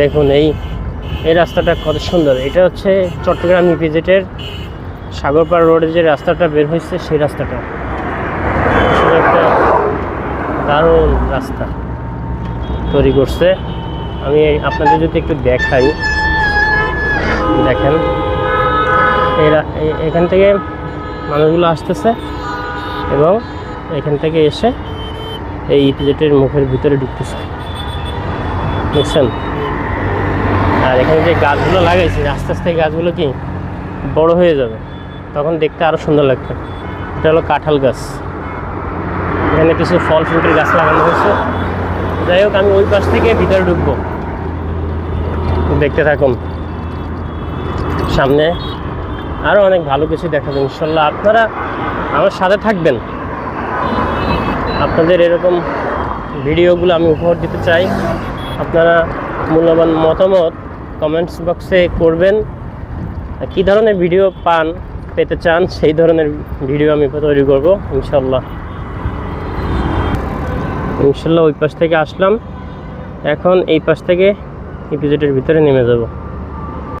দেখুন, এই এই রাস্তাটা কত সুন্দর। এটা হচ্ছে চট্টগ্রাম ইপিজেটের সাগরপাড় রোডে যে রাস্তাটা বের হয়েছে, সেই রাস্তাটা। একটা দারুণ রাস্তা তৈরি করছে। আমি আপনাদের যদি একটু দেখাই, দেখেন। এখান থেকে মানুষগুলো আসতেছে এবং এখান থেকে এসে এই ইপিজেটের মুখের ভিতরে ঢুকতেছে। বুঝছেন আর এখানে যে গাছগুলো লাগাইছে, আস্তে আস্তে গাছগুলো কি বড় হয়ে যাবে। তখন দেখতে আরও সুন্দর লাগবে। এটা হলো কাঁঠাল গাছ। এখানে কিছু ফল ফ্রুটের গাছ লাগানো হয়েছে। যাই হোক, আমি ওই পাশ থেকে ভিতরে ঢুকবো। দেখতে থাকুন। সামনে আরও অনেক ভালো কিছু দেখাবেন ইনশাল্লাহ। আপনারা আমার সাথে থাকবেন। আপনাদের এরকম ভিডিওগুলো আমি উপহার দিতে চাই। আপনারা মূল্যবান মতামত কমেন্টস বক্সে করবেন। কি ধরনের ভিডিও পান, পেতে চান, সেই ধরনের ভিডিও আমি তৈরি করব, ইনশাল্লাহ। ইনশাল্লাহ ওই পাশ থেকে আসলাম। এখন এই পাশ থেকে এপিসোডের ভিতরে নেমে যাব।